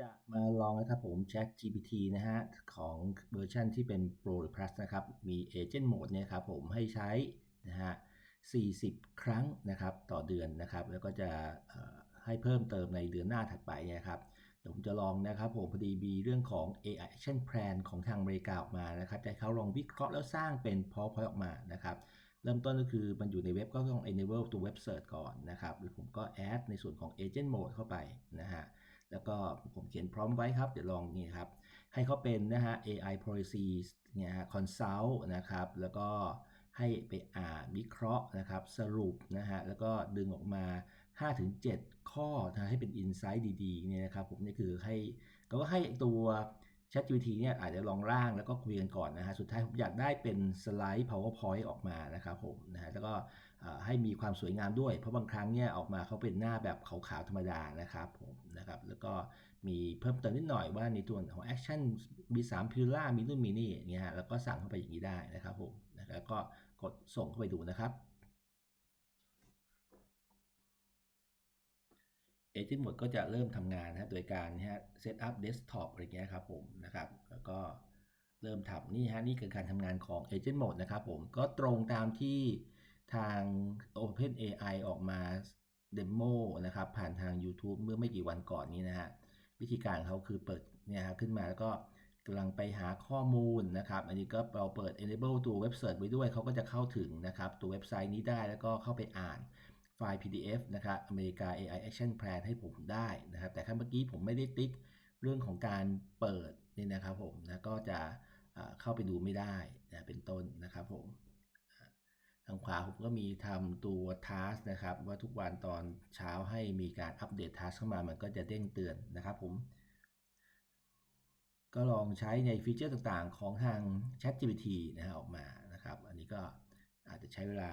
จะมาลองนะครับผม Chat GPT นะฮะ ของเวอร์ชันที่เป็น Pro หรือ Plus นะครับ มี Agent Mode เนี่ยครับผมให้ใช้นะฮะ 40 ครั้งนะครับต่อเดือนนะครับ แล้วก็จะให้เพิ่มเติมในเดือนหน้าถัดไปเนี่ยครับเดี๋ยวผมจะลองนะครับผมพอดีมีเรื่องของ AI Action Plan ของทางอเมริกาออกมานะครับจะเขาลองวิเคราะห์แล้วสร้างเป็น PowerPoint ออกมานะครับเริ่มต้นก็คือมันอยู่ในเว็บก็ต้อง enable ตัวเว็บ search ก่อนนะครับหรือผมก็ add ในส่วนของ agent mode เข้าไปนะฮะ แล้วก็ผมเขียนพร้อมไว้ครับ เดี๋ยวลองนี่ครับ ให้เขาเป็นนะฮะ AI policies เนี่ยฮะ consult นะครับ แล้วก็ให้ไปอ่านวิเคราะห์นะครับ สรุปนะฮะ แล้วก็ดึงออกมา 5-7 ข้อนะให้เป็น insight ดีๆเนี่ยนะครับ ผมนี่คือให้ก็ให้ตัว ChatGPT เนี่ยอาจจะลองร่างแล้วก็คุยกันก่อนนะฮะ สุดท้ายผมอยากได้เป็นสไลด์ PowerPoint ออกมานะครับผมนะฮะแล้วก็ให้มีความสวยงามด้วย เพราะบางครั้งเนี่ยออกมาเขาเป็นหน้าแบบขาวๆธรรมดานะครับผม นะครับ แล้วก็มีเพิ่มเติมนิดหน่อยว่าในตัวของ Action มี3 Pillar มีนู่นมีนี่อย่างเงี้ยแล้วก็สั่งเข้าไปอย่างนี้ได้นะครับผมแล้วก็กดส่งเข้าไปดูนะครับเอเจนต์หมดก็จะเริ่มทำงานนะโดยการนะฮะเซตอัพเดสก์ท็อปอะไรเงี้ยครับผมนะครับ แล้วก็เริ่มทำนี่ฮะนี่คือการทำงานของ Agent Mode นะครับผมก็ตรงตามที่ทาง Open AI ออกมา เดโมนะครับผ่านทาง YouTube เมื่อไม่กี่วันก่อนนี้นะฮะวิธีการเขาคือเปิดเนี่ยฮะขึ้นมาแล้วก็กำลังไปหาข้อมูลนะครับ อันนี้ก็เราเปิด enable ตัวเว็บเสิร์ชไว้ด้วยเขาก็จะเข้าถึงนะครับ ตัวเว็บไซต์นี้ได้แล้วก็เข้าไปอ่านไฟล์ PDF นะครับอเมริกา AI Action Plan ให้ผมได้นะครับ แต่ถ้าเมื่อกี้ผมไม่ได้ติ๊กเรื่องของการเปิดนี่นะครับผมนะก็จะเข้าไปดูไม่ได้นะเป็นต้นนะครับผม ทางขวาผมก็มีทำตัว task นะครับ ว่าทุกวันตอนเช้าให้มีการอัปเดต task เข้ามามันก็จะเด้งเตือนนะครับผม ก็ลองใช้ในฟีเจอร์ต่างๆ ของทาง ChatGPT นะฮะออกมานะครับ อันนี้ก็อาจจะใช้เวลา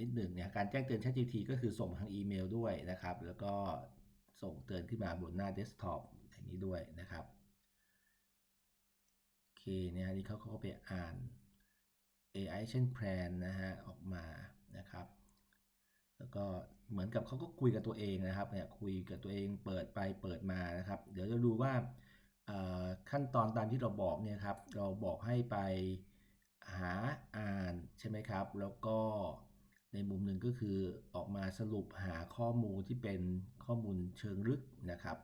นิดหนึ่งเนี่ยการแจ้งเตือน ChatGPT ก็คือส่งทางอีเมลด้วยนะครับ แล้วก็ส่งเตือนขึ้นมาบนหน้าเดสก์ท็อปอย่างนี้ด้วยนะครับโอเคเนี่ยนี่เขาก็ไปอ่าน AI Action Plan นะฮะออกมานะครับแล้วก็เหมือนกับเขาก็คุยกับตัวเองนะครับเนี่ยคุยกับตัวเองเปิดไปเปิดมานะครับ เดี๋ยวจะดูว่าขั้นตอนตามที่เราบอกเนี่ยครับเราบอกให้ไปหาอ่านใช่ไหมครับ แล้วก็ในมุมหนึ่งก็คือออกมาสรุปหาข้อมูลที่เป็นข้อมูลเชิงลึกนะครับ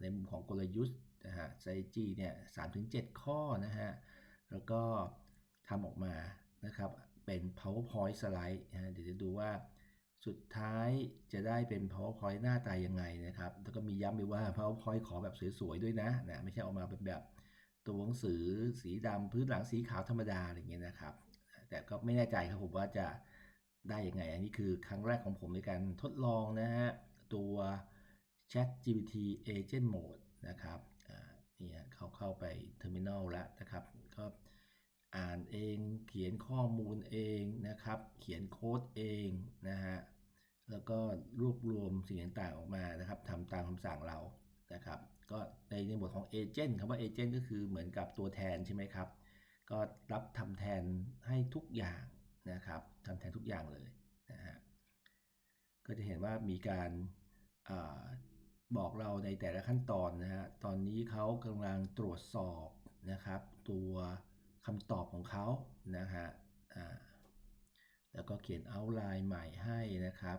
ในมุมของกลยุทธ์นะฮะ strategy เนี่ยสามถึงเจ็ดข้อนะฮะแล้วก็ทำออกมา นะครับเป็น powerpoint slide นะเดี๋ยวจะดูว่าสุดท้ายจะได้เป็น powerpoint หน้าตายังไงนะครับ แล้วก็มีย้ำไปว่า powerpoint ขอแบบสวยๆด้วยนะนะ ไม่ใช่ออกมาเป็นแบบตัวหนังสือสีดำพื้นหลังสีขาวธรรมดาอะไรเงี้ยนะครับ แต่ก็ไม่แน่ใจครับผมว่าจะได้ยังไง อันนี้คือครั้งแรกของผมในการทดลองนะฮะตัว Chat GPT Agent Mode นะครับนี่เขาเข้าไป Terminal แล้วนะครับ ก็ อ่านเอง เขียนข้อมูลเองนะครับ เขียนโค้ดเองนะฮะแล้วก็รวบรวมสิ่งต่างๆออกมานะครับทำตามคำสั่งเรานะครับก็ในในบทของเอเจนต์คำว่าเอเจนต์ก็คือเหมือนกับตัวแทนใช่ไหมครับ ก็รับทำแทนให้ทุกอย่างนะครับทำแทนทุกอย่างเลยนะฮะก็จะเห็นว่ามีการอบอกเราในแต่ละขั้นตอนนะฮะตอนนี้เขากำลังตรวจสอบนะครับ ตัว คำตอบของเขานะฮะแล้วก็เขียนเอาไลน์ใหม่ให้นะครับ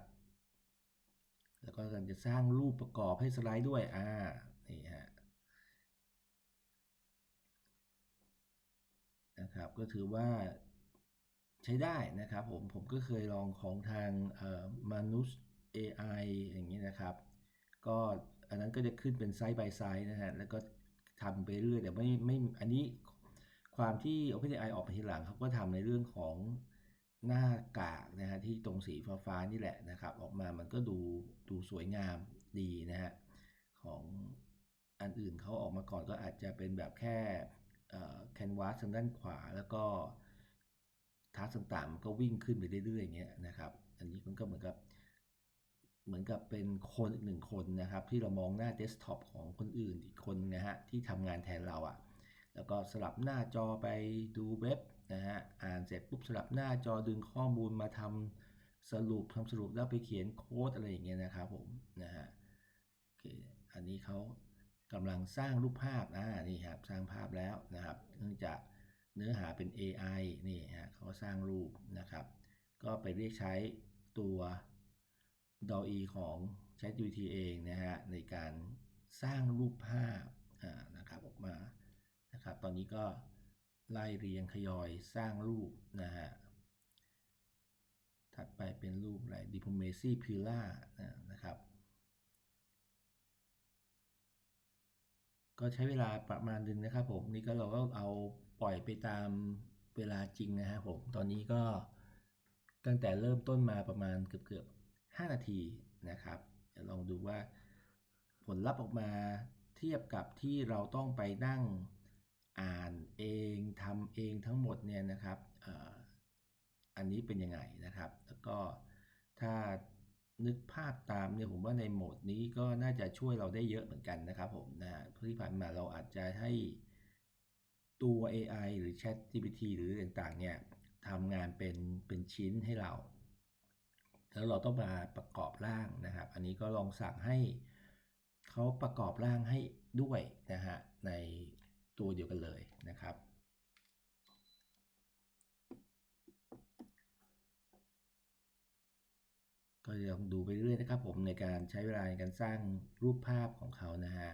แล้วก็กำลังจะสร้างรูปประกอบให้สไลด์ด้วย อ่า นี่ฮะ นะครับ ก็ถือว่าใช้ได้นะครับผม ผมก็เคยลองของทางมนุษย์ AI อย่างนี้นะครับ ก็อันนั้นก็จะขึ้นเป็นไซส์บายไซส์นะฮะ แล้วก็ทำไปเรื่อยแต่ไม่ไม่ อันนี้ ความที่ OpenAI ออกมาทีหลังเขาก็ทำในเรื่องของหน้ากากนะฮะที่ตรงสีฟ้าๆนี่แหละนะครับ ออกมามันก็ดูดูสวยงามดีนะฮะของอันอื่นเขาออกมาก่อนก็อาจจะเป็นแบบแค่แคนวาสทางด้านขวาแล้วก็ทัสต่างๆมันก็วิ่งขึ้นไปเรื่อยๆอย่างเงี้ยนะครับ อันนี้ก็เหมือนกับเหมือนกับเป็นคนอีกหนึ่งคนนะครับ ที่เรามองหน้าเดสก์ท็อปของคนอื่นอีกคนนะฮะที่ทำงานแทนเราอะ่ะ แล้วก็สลับหน้าจอไปดูเว็บนะฮะอ่านเสร็จปุ๊บสลับหน้าจอดึงข้อมูลมาทำสรุปทำสรุปแล้วไปเขียนโค้ดอะไรอย่างเงี้ยนะครับผมนะฮะโอเคอันนี้เขากำลังสร้างรูปภาพอ่านี่ครับสร้างภาพแล้วนะครับเนื่องจากเนื้อหาเป็น AI นี่ฮะเขาสร้างรูปนะครับ ก็ไปเรียกใช้ตัว DALL-E ของ ChatGPT เองนะฮะในการสร้างรูปภาพนะครับออกมา นะครับ ตอนนี้ก็ไล่เรียงขยอยสร้างรูปนะฮะ ถัดไปเป็นรูปอะไร diplomacy pillar นะครับ ก็ใช้เวลาประมาณนึงนะครับผม นี่ก็เราก็เอาปล่อยไปตามเวลาจริงนะครับผม ตอนนี้ก็ตั้งแต่เริ่มต้นมาประมาณเกือบเกือบ5นาทีนะครับลองดูว่าผลลัพธ์ออกมาเทียบกับที่เราต้องไปนั่ง อ่านเองทำเองทั้งหมดเนี่ยนะครับอันนี้เป็นยังไงนะครับ แล้วก็ถ้านึกภาพตามเนี่ยผมว่าในโหมดนี้ก็น่าจะช่วยเราได้เยอะเหมือนกันนะครับผมนะเพราะที่ผ่านมาเราอาจจะให้ตัว AI หรือ Chat GPT หรือต่างๆเนี่ยทำงานเป็นเป็นชิ้นให้เรา แล้วเราต้องมาประกอบร่างนะครับ อันนี้ก็ลองสั่งให้เขาประกอบร่างให้ด้วยนะฮะใน ตัวเดียวกันเลยนะครับ ก็ลองดูไปเรื่อยนะครับผมในการใช้เวลาในการสร้างรูปภาพของเขานะฮะ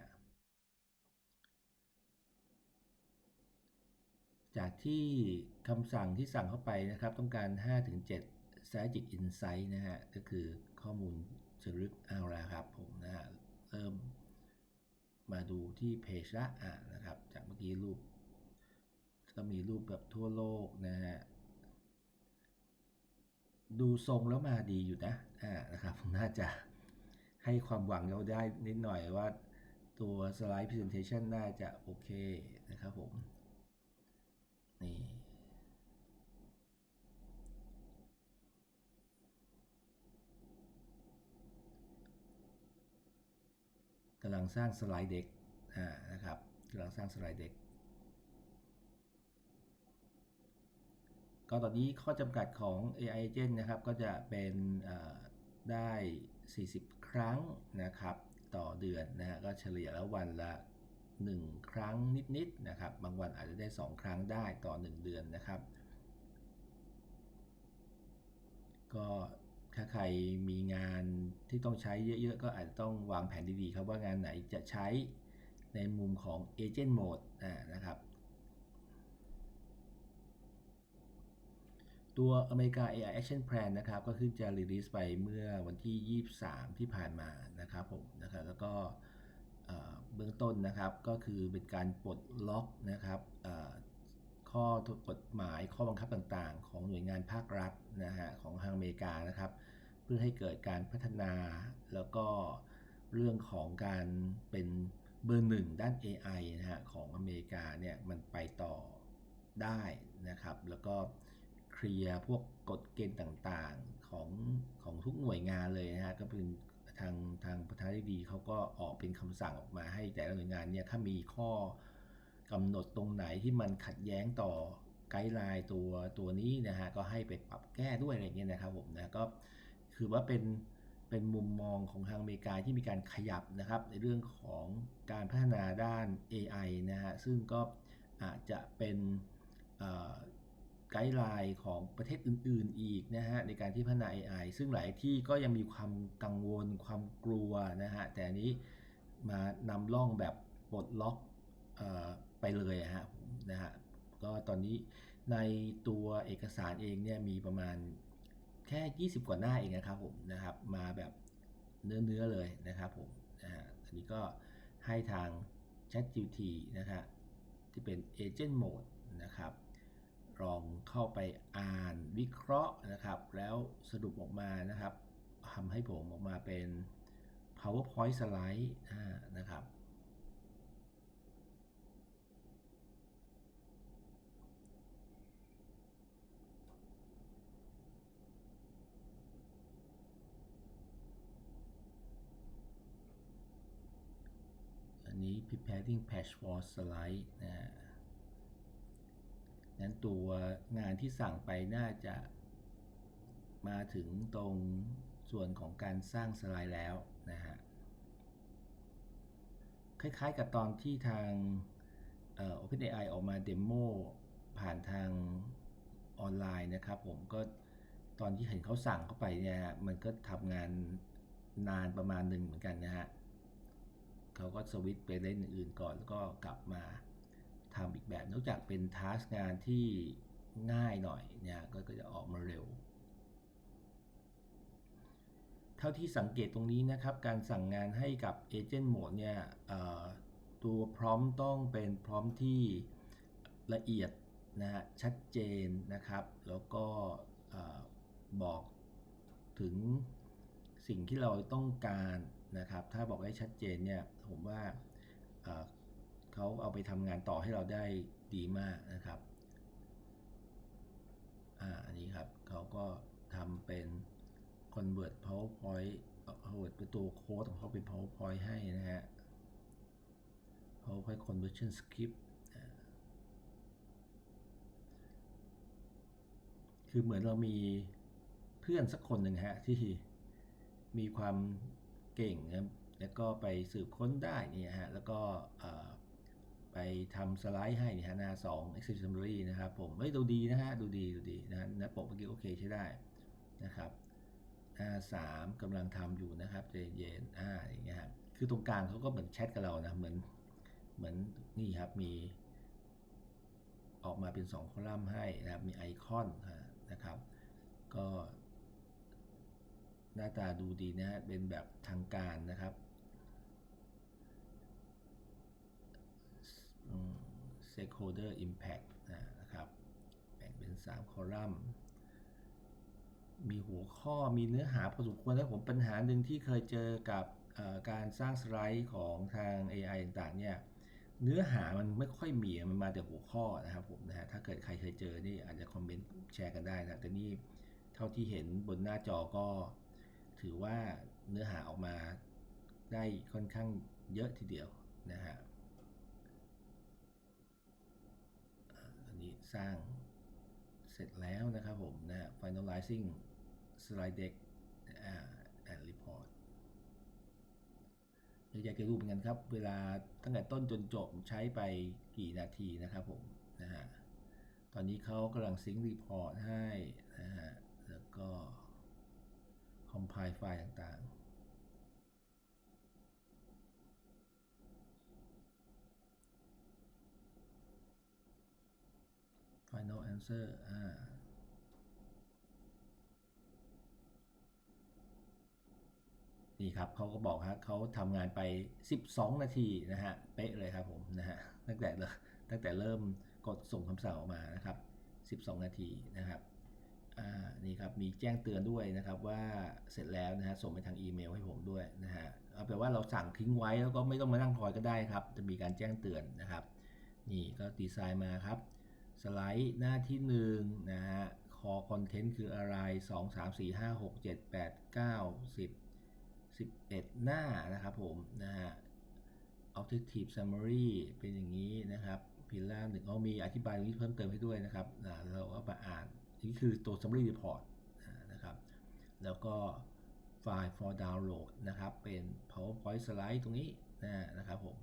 จากที่คำสั่งที่สั่งเข้าไปนะครับ ต้องการ 5-7 Strategic Insight นะฮะ ก็คือข้อมูลเชิงลึกเอาละครับผมนะฮะ เริ่ม มาดูที่เพจละอะนะครับ จากเมื่อกี้รูปก็มีรูปแบบทั่วโลกนะฮะดูทรงแล้วมาดีอยู่นะอ่านะครับน่าจะให้ความหวังเราได้นิดหน่อยว่าตัวสไลด์ Presentation น่าจะโอเคนะครับผม นี่ กำลังสร้างสไลด์เด็กนะครับกำลังสร้างสไลด์เด็กก็ตอนนี้ข้อจำกัดของ AI Agent นะครับ ก็จะเป็นได้ 40 ครั้งนะครับ ต่อเดือนนะฮะก็เฉลี่ยแล้ววันละ 1 ครั้งนิดๆนะครับ บางวันอาจจะได้ 2 ครั้งได้ต่อ 1 เดือนนะครับ ก็ ถ้าใครมีงานที่ต้องใช้เยอะๆ ก็อาจจะต้องวางแผนดีๆครับว่างานไหนจะใช้ในมุมของ Agent Mode นะครับ ตัวอเมริกา AI Action Plan นะครับ ก็ขึ้นจะรีลิสไปเมื่อวันที่ 23 ที่ผ่านมานะครับผมนะครับแล้วก็เบื้องต้นนะครับก็คือเป็นการปลดล็อกนะครับ ข้อกฎหมายข้อบังคับต่างๆ ของหน่วยงานภาครัฐนะฮะของทางอเมริกานะครับ เพื่อให้เกิดการพัฒนาแล้วก็เรื่องของการเป็นเบอร์หนึ่งด้าน AI นะฮะของอเมริกาเนี่ยมันไปต่อได้นะครับ แล้วก็เคลียร์พวกกฎเกณฑ์ต่างๆของของทุกหน่วยงานเลยนะฮะก็เป็นทางทางประธานาธิบดีเขาก็ออกเป็นคำสั่งออกมาให้แต่ละหน่วยงานเนี่ยถ้ามีข้อ กำหนดตรงไหนที่มันขัดแย้งต่อไกด์ไลน์ตัวตัวนี้นะฮะก็ให้ไปปรับแก้ด้วยอะไรเงี้ยนะครับผมนะก็คือว่าเป็นเป็นมุมมองของทางอเมริกาที่มีการขยับนะครับ ในเรื่องของการพัฒนาด้าน AI นะฮะซึ่งก็อาจจะเป็นไกด์ไลน์ของประเทศอื่น ๆ อีกนะฮะในการที่พัฒนา AI ซึ่งหลายที่ก็ยังมีความกังวลความกลัวนะฮะแต่อันนี้มานำล่องแบบปลดล็อก ไปเลยฮะนะฮะก็ตอนนี้ในตัวเอกสารเองเนี่ยมีประมาณแค่ 20 กว่าหน้าเองนะครับผมนะครับมาแบบเนื้อๆเลยนะครับผมนะฮะอันนี้ก็ให้ทาง ChatGPT นะฮะที่เป็น Agent Mode นะครับลองเข้าไปอ่านวิเคราะห์นะครับ แล้วสรุปออกมานะครับทำให้ผมออกมาเป็น PowerPoint slide นะครับ อันนี้ preparing patch for slide นะนั้นตัวงานที่สั่งไปน่าจะมาถึงตรงส่วนของการสร้างสไลด์แล้วนะฮะ คล้ายๆกับตอนที่ทาง OpenAI ออกมาเดโมผ่านทางออนไลน์นะครับผมก็ตอนที่เห็นเขาสั่งเข้าไปเนี่ยมันก็ทำงานนานประมาณหนึ่งเหมือนกันนะฮะ เขาก็สวิตไปเล่นอื่นก่อนแล้วก็กลับมาทำอีกแบบนอกจากเป็นทาสงานที่ง่ายหน่อยเนี่ยก็จะออกมาเร็ว เท่าที่สังเกตตรงนี้นะครับ การสั่งงานให้กับ Agent Mode เนี่ยตัวพร้อมต้องเป็นพร้อมที่ละเอียดนะฮะชัดเจนนะครับ แล้วก็อบอกถึง สิ่งที่เราต้องการนะครับ ถ้าบอกได้ชัดเจนเนี่ยผมว่าเขาเอาไปทำงานต่อให้เราได้ดีมากนะครับอ่าอันนี้ครับเขาก็ทำเป็น convert powerpoint เอ่อ convert ป็นตัวโค้ดของเขาเป็น powerpoint ให้นะฮะ powerpoint conversion script คือเหมือนเรามีเพื่อนสักคนหนึ่งฮะที่ มีความเก่งนะครับแล้วก็ไปสืบค้นได้นี่ฮะแล้วก็ไปทำสไลด์ให้นี่ฮะหน้า2 Excel summary นะครับผมเฮ้ยดูดีนะฮะดูดีดูดีนะฮะน้าปกเมื่อกี้โอเคใช้ได้นะครับหน้า3กำลังทำอยู่นะครับใจเย็นอ่าอย่างเงี้ยครับคือตรงกลางเขาก็เหมือนแชทกับเรานะเหมือนเหมือนนี่ครับมี ออกมาเป็น 2 คอลัมน์ให้นะครับมีไอคอนนะครับ ก็ หน้าตาดูดีนะฮะเป็นแบบทางการนะครับ stakeholder impact นะครับ แบ่งเป็น 3 คอลัมน์ มีหัวข้อมีเนื้อหาพอสมควรแล้วผมปัญหาหนึ่งที่เคยเจอกับการสร้างสไลด์ของทาง AI ต่างๆเนี่ยเนื้อหามันไม่ค่อยมีมันมาแต่หัวข้อนะครับผมนะฮะถ้าเกิดใครเคยเจอนี่อาจจะคอมเมนต์แชร์กันได้นะแต่นี่เท่าที่เห็นบนหน้าจอก็ ถือว่าเนื้อหาออกมาได้ค่อนข้างเยอะทีเดียวนะฮะอันนี้สร้างเสร็จแล้วนะครับผมนะ finalizing slide deck and report อยากจะรู้เหมือนกันครับ เวลาตั้งแต่ต้นจนจบใช้ไปกี่นาทีนะครับผมนะฮะ ตอนนี้เขากำลังซิงค์รีพอร์ตให้นะฮะ แล้วก็ compile ไฟล์ต่างๆ final answer อ่านี่ครับเขาก็บอกฮะเขาทำงานไป 12 นาทีนะฮะ เป๊ะเลยครับผมนะฮะตั้งแต่ตั้งแต่เริ่มกดส่งคำสั่งออกมานะครับ 12 นาทีนะครับ อ่านี่ครับมีแจ้งเตือนด้วยนะครับว่าเสร็จแล้วนะฮะส่งไปทางอีเมลให้ผมด้วยนะฮะเอาแปลว่าเราสั่งทิ้งไว้แล้วก็ไม่ต้องมานั่งคอยก็ได้ครับ จะมีการแจ้งเตือนนะครับ นี่ก็ดีไซน์มาครับ สไลด์หน้าที่1นะฮะคอคอนเทนต์คืออะไร 2 3 4 5 6 7 8 9 10 11 หน้านะครับผมนะฮะ objective summary เป็นอย่างนี้นะครับ pillar หนึ่งเอามีอธิบายตรงนี้เพิ่มเติมให้ด้วยนะครับนะเราก็มาอ่าน นี่คือตัว summary report นะครับแล้วก็ไฟล์ for download นะครับเป็น powerpoint slide ตรงนี้นะครับผม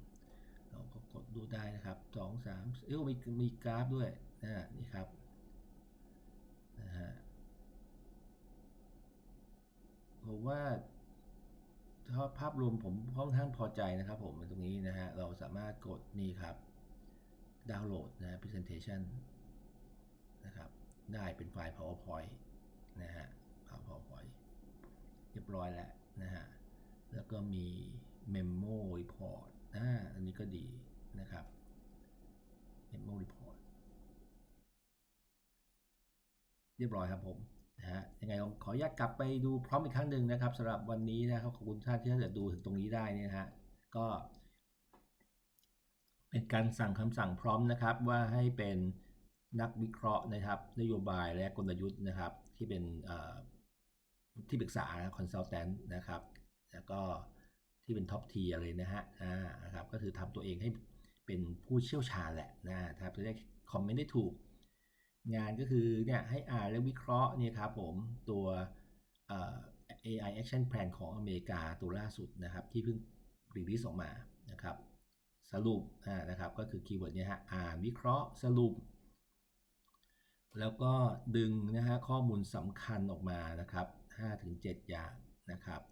เราก็กดดูได้นะครับ2 3เอ้ยมีมีกราฟด้วยนะนี่ครับนะฮะผมว่าถ้าภาพรวมผมค่อนข้างพอใจนะครับผมตรงนี้นะฮะเราสามารถกดนี่ครับดาวน์โหลดนะ presentation นะครับ ได้เป็นไฟล์ powerpoint นะฮะ powerpoint เรียบร้อยแล้วนะฮะ แล้วก็มี memo report อ่าอันนี้ก็ดีนะครับ memo report เรียบร้อยครับผมนะฮะยังไงขออนุญาตกลับไปดูพร้อมอีกครั้งหนึ่งนะครับสำหรับวันนี้นะครับขอบคุณท่านที่ถ้าเกิดดูถึงตรงนี้ได้นี่นะฮะก็ เป็นการสั่งคำสั่งพร้อมนะครับว่าให้เป็น นักวิเคราะห์นะครับนโยบายและกลยุทธ์นะครับ ที่เป็นที่ปรึกษาคอนซัลแทนนะครับ แล้วก็ที่เป็นท็อปทีอะไรนะฮะอ่านะครับก็คือทำตัวเองให้เป็นผู้เชี่ยวชาญแหละนะครับจะได้คอมเมนต์ได้ถูก งานก็คือเนี่ยให้อ่านและวิเคราะห์เนี่ยครับผมตัว AI Action Plan ของอเมริกาตัวล่าสุดนะครับ ที่เพิ่งรีลิสออกมานะครับ สรุปนะครับก็คือคีย์เวิร์ดเนี้ยฮะอ่านวิเคราะห์สรุป แล้วก็ดึงนะฮะข้อมูลสำคัญออกมานะครับ5-7 อย่างนะครับ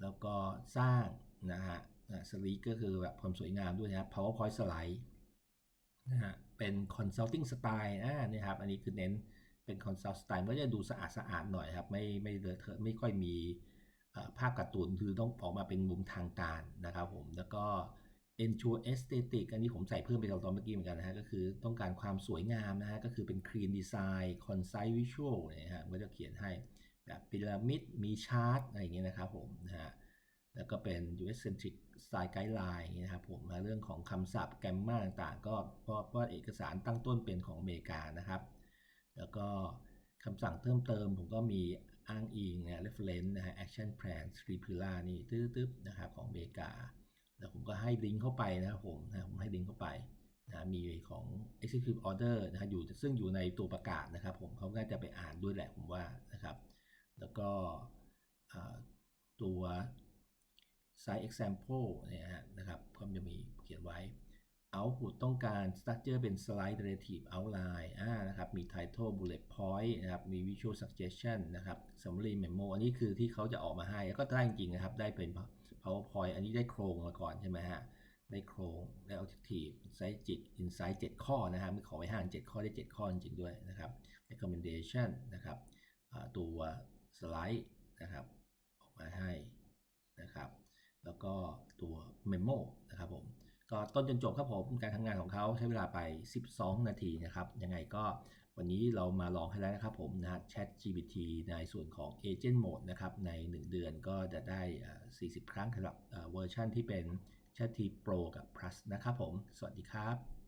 แล้วก็สร้างนะฮะสลีก็คือแบบความสวยงามด้วยนะครับ powerpoint slide นะฮะเป็น consulting style อ่านี่ครับ อันนี้คือเน้นเป็น consult style ก็จะดูสะอาดสะอาดหน่อยครับ ไม่ไม่เลอะเทอะไม่ค่อยมีภาพการ์ตูนคือต้องออกมาเป็นมุมทางการนะครับผม แล้วก็ ensure aesthetic อันนี้ผมใส่เพิ่มไปตอนเมื่อกี้เหมือนกันนะฮะ ก็คือต้องการความสวยงามนะฮะ ก็คือเป็น clean design concise visual นะฮะก็จะเขียนให้แบบพีระมิดมีชาร์ตอะไรอย่างเงี้ยนะครับผมนะฮะแล้วก็เป็น US centric style guideline นะครับผมเรื่องของคำศัพท์แกรมมาต่างๆ ก็เพราะว่าเอกสารตั้งต้นเป็นของอเมริกานะครับ แล้วก็คำสั่งเพิ่มเติมผมก็มีอ้างอิงนะ reference นะฮะ action plan three pillar นี่ตึ๊บๆนะครับของอเมริกา แล้วผมก็ให้ลิงก์เข้าไปนะครับผมนะผมให้ลิงก์เข้าไปนะมีของ executive order นะครับอยู่ซึ่งอยู่ในตัวประกาศนะครับ ผมเขาก็จะไปอ่านด้วยแหละผมว่านะครับ แล้วก็ตัว side example เนี่ยนะครับก็จะมีเขียนไว้ output ต้องการ structure เป็น slide narrative outline อ่านะครับ มี title bullet point นะครับ มี visual suggestion นะครับ summary memo อันนี้คือที่เขาจะออกมาให้ แล้วก็ได้จริงๆนะครับ ได้เป็น powerpoint อันนี้ได้โครงมาก่อนใช่ไหมฮะ ได้โครงได้ objective insight จิต insight 7 ข้อนะฮะมีขอไว้ห่าง7 ข้อได้ 7 ข้อจริงด้วยนะครับ recommendation นะครับตัวสไลด์นะครับออกมาให้นะครับ แล้วก็ตัวเมมโมนะครับผมก็ต้นจนจบครับผมการทำงานของเขาใช้เวลาไป 12 นาทีนะครับ ยังไงก็ วันนี้เรามาลองให้แล้วนะครับผมนะ Chat GPT ในส่วนของ Agent Mode นะครับใน 1 เดือนก็จะได้ 40 ครั้งสำหรับเวอร์ชันที่เป็น Chat T Pro กับ Plus นะครับผม สวัสดีครับ